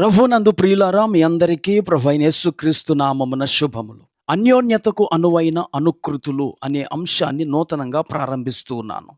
ప్రభునందు ప్రియులారా మీ అందరికీ ప్రభు అయిన యేసుక్రీస్తు నామమున శుభములు. అన్యోన్యతకు అనువైన అనుకృతులు అనే అంశాన్ని నూతనంగా ప్రారంభిస్తూ ఉన్నాను.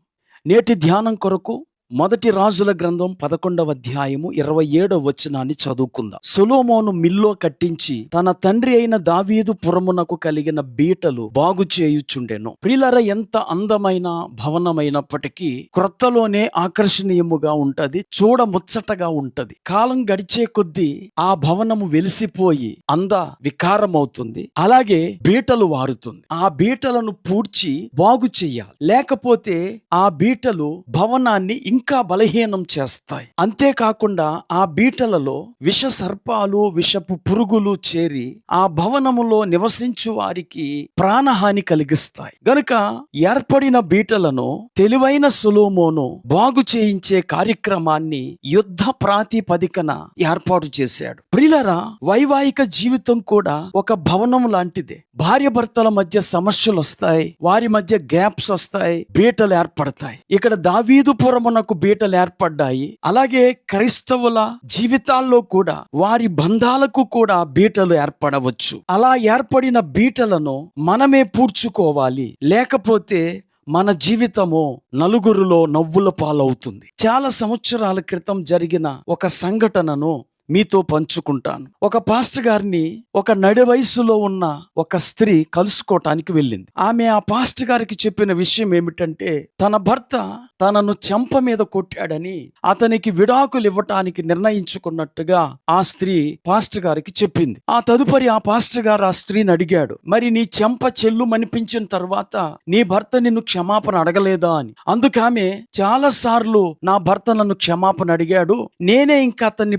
నేటి ధ్యానం కొరకు మొదటి రాజుల గ్రంథం పదకొండవ అధ్యాయము ఇరవై ఏడవ వచనాన్ని చదువుకుందాం. సులోమోను మిల్లో కట్టించి తన తండ్రి అయిన దావీదు పురమునకు కలిగిన బీటలు బాగు చేయుచుండెను. ప్రిలర ఎంత అందమైన భవనమైనప్పటికీ క్రొత్తలోనే ఆకర్షణీయముగా ఉంటది చూడ ముచ్చటగా ఉంటది. కాలం గడిచే కొద్దీ ఆ భవనము వెలిసిపోయి అంద వికారమవుతుంది అలాగే బీటలు వారుతుంది. ఆ బీటలను పూడ్చి బాగు చెయ్యాలి. లేకపోతే ఆ బీటలు భవనాన్ని ఇంకా బలహీనం చేస్తాయి. అంతేకాకుండా ఆ బీటలలో విష సర్పాలు విషపు పురుగులు చేరి ఆ భవనములో నివసించు వారికి ప్రాణహాని కలిగిస్తాయి. గనుక ఏర్పడిన బీటలను తెలివైన సులోమోను బాగు చేయించే కార్యక్రమాన్ని యుద్ధ ప్రాతిపదికన ఏర్పాటు చేశాడు. ప్రిలరా వైవాహిక జీవితం కూడా ఒక భవనం లాంటిదే. భార్య భర్తల మధ్య సమస్యలు వస్తాయి వారి మధ్య గ్యాప్స్ వస్తాయి బీటలు ఏర్పడతాయి. ఇక్కడ దావీదుపురమునకు బీటలు ఏర్పడ్డాయి. అలాగే క్రైస్తవుల జీవితాల్లో కూడా వారి బంధాలకు కూడా బీటలు ఏర్పడవచ్చు. అలా ఏర్పడిన బీటలను మనమే పూడ్చుకోవాలి. లేకపోతే మన జీవితము నలుగురిలో నవ్వుల పాలవుతుంది. చాలా సంవత్సరాల క్రితం జరిగిన ఒక సంఘటనను మీతో పంచుకుంటాను. ఒక పాస్టర్ గారిని ఒక నడి వయసులో ఉన్న ఒక స్త్రీ కలుసుకోవటానికి వెళ్ళింది. ఆమె ఆ పాస్టర్ గారికి చెప్పిన విషయం ఏమిటంటే తన భర్త తనను చెంప మీద కొట్టాడని అతనికి విడాకులు ఇవ్వటానికి నిర్ణయించుకున్నట్టుగా ఆ స్త్రీ పాస్టర్ గారికి చెప్పింది. ఆ తదుపరి ఆ పాస్టర్ గారు ఆ స్త్రీని అడిగాడు మరి నీ చెంప చెల్లు మనిపించిన తర్వాత నీ భర్త నిన్ను క్షమాపణ అడగలేదా? అని. అందుకామె చాలా సార్లు నా భర్త నన్ను క్షమాపణ అడిగాడు. నేనే ఇంకా అతన్ని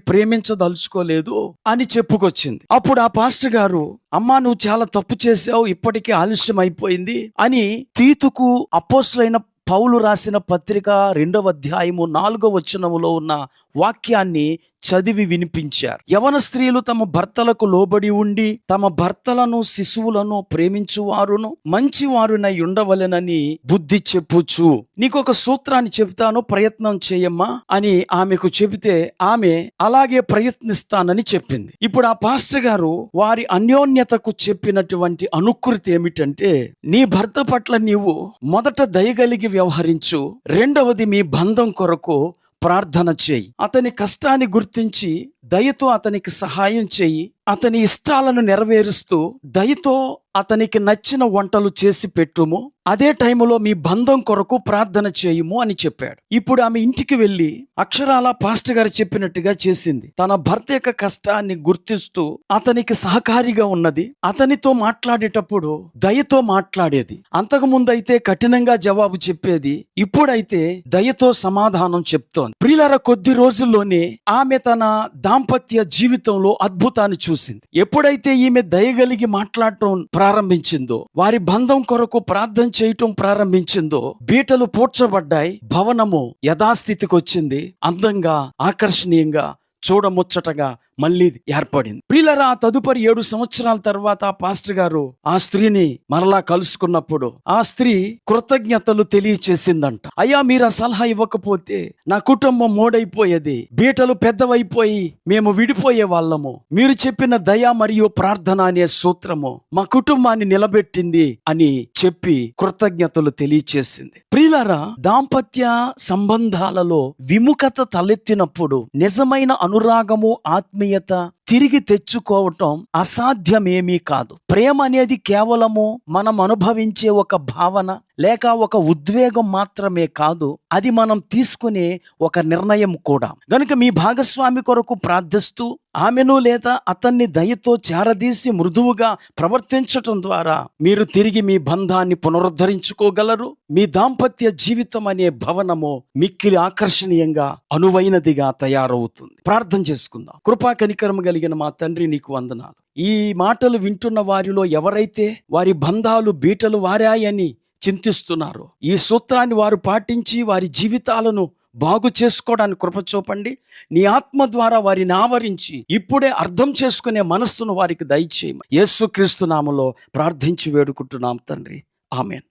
తలుచుకోలేదు అని చెప్పుకొచ్చింది. అప్పుడు ఆ పాస్టర్ గారు అమ్మా నువ్వు చాలా తప్పు చేసావు ఇప్పటికే ఆలస్యం అయిపోయింది అని తీతుకు అపోసులైన పౌలు రాసిన పత్రిక రెండవ అధ్యాయము నాలుగవ వచనములో ఉన్న వాక్యాన్ని చదివి వినిపించారు. యవన స్త్రీలు తమ భర్తలకు లోబడి ఉండి తమ భర్తలను శిశువులను ప్రేమించువారును మంచి వారునై ఉండవలెనని బుద్ధి చెప్పుచు. నీకు ఒక సూత్రాన్ని చెబుతాను ప్రయత్నం చేయమ్మా అని ఆమెకు చెబితే ఆమె అలాగే ప్రయత్నిస్తానని చెప్పింది. ఇప్పుడు ఆ పాస్టర్ గారు వారి అన్యోన్యతకు చెప్పినటువంటి అనుకృతి ఏమిటంటే నీ భర్త పట్ల నీవు మొదట దయగలిగి వ్యవహరించు రెండవది మీ బంధం కొరకు ప్రార్థన చేయి. అతని కష్టాన్ని గుర్తించి దయతో అతనికి సహాయం చేయి. అతని ఇష్టాలను నెరవేరుస్తూ దయతో అతనికి నచ్చిన వంటలు చేసి పెట్టుము. అదే టైములో మీ బంధం కొరకు ప్రార్థన చేయుము అని చెప్పాడు. ఇప్పుడు ఆమె ఇంటికి వెళ్ళి అక్షరాల పాస్టర్ గారు చెప్పినట్టుగా చేసింది. తన భర్త యొక్క కష్టాన్ని గుర్తిస్తూ అతనికి సహకారిగా ఉన్నది. అతనితో మాట్లాడేటప్పుడు దయతో మాట్లాడేది. అంతకు ముందైతే కఠినంగా జవాబు చెప్పేది. ఇప్పుడైతే దయతో సమాధానం చెప్తోంది. ప్రియుల కొద్ది రోజుల్లోనే ఆమె తన దాంపత్య జీవితంలో అద్భుతాన్ని చూసింది. ఎప్పుడైతే ఈమె దయగలిగి మాట్లాడటం ప్రారంభించిందో వారి బంధం కొరకు ప్రార్థన చేయటం ప్రారంభించిందో బీటలు పూడ్చబడ్డాయి. భవనము యథాస్థితికి వచ్చింది. అందంగా ఆకర్షణీయంగా చూడముచ్చటగా మళ్ళీ ఏర్పడింది. ప్రిలరా ఆ తదుపరి ఏడు సంవత్సరాల తర్వాత పాస్టర్ గారు ఆ స్త్రీని మరలా కలుసుకున్నప్పుడు ఆ స్త్రీ కృతజ్ఞతలు తెలియచేసిందంట. అయ్యా మీరు ఆ సలహా ఇవ్వకపోతే నా కుటుంబం మోడైపోయేది. బీటలు పెద్దవైపోయి మేము విడిపోయే వాళ్ళము. మీరు చెప్పిన దయ మరియు ప్రార్థన అనే సూత్రము మా కుటుంబాన్ని నిలబెట్టింది అని చెప్పి కృతజ్ఞతలు తెలియచేసింది. ప్రిలరా దాంపత్య సంబంధాలలో విముఖత తలెత్తినప్పుడు నిజమైన అనురాగము ఆత్మీయత తిరిగి తెచ్చుకోవటం అసాధ్యమేమీ కాదు. ప్రేమ అనేది కేవలము మనం అనుభవించే ఒక భావన లేక ఒక ఉద్వేగం మాత్రమే కాదు అది మనం తీసుకునే ఒక నిర్ణయం కూడా. గనుక మీ భాగస్వామి కొరకు ప్రార్థిస్తూ ఆమెను లేదా అతన్ని దయతో చేరదీసి మృదువుగా ప్రవర్తించటం ద్వారా మీరు తిరిగి మీ బంధాన్ని పునరుద్ధరించుకోగలరు. మీ దాంపత్య జీవితం అనే భవనము మిక్కిలి ఆకర్షణీయంగా అనువైనదిగా తయారవుతుంది. ప్రార్థన చేసుకుందాం. కృపా కనికరం కలిగిన మా తండ్రి నీకు వందనాలు. ఈ మాటలు వింటున్న వారిలో ఎవరైతే వారి బంధాలు బీటలు వారాయని చింతిస్తున్నారు ఈ సూత్రాన్ని వారు పాటించి వారి జీవితాలను బాగు చేసుకోవడానికి కృప చూపండి. నీ ఆత్మ ద్వారా వారిని ఆవరించి ఇప్పుడే అర్థం చేసుకునే మనస్సును వారికి దయచేయమని. యేసుక్రీస్తు నామలో ప్రార్థించి వేడుకుంటున్నాం తండ్రి. ఆమెన్.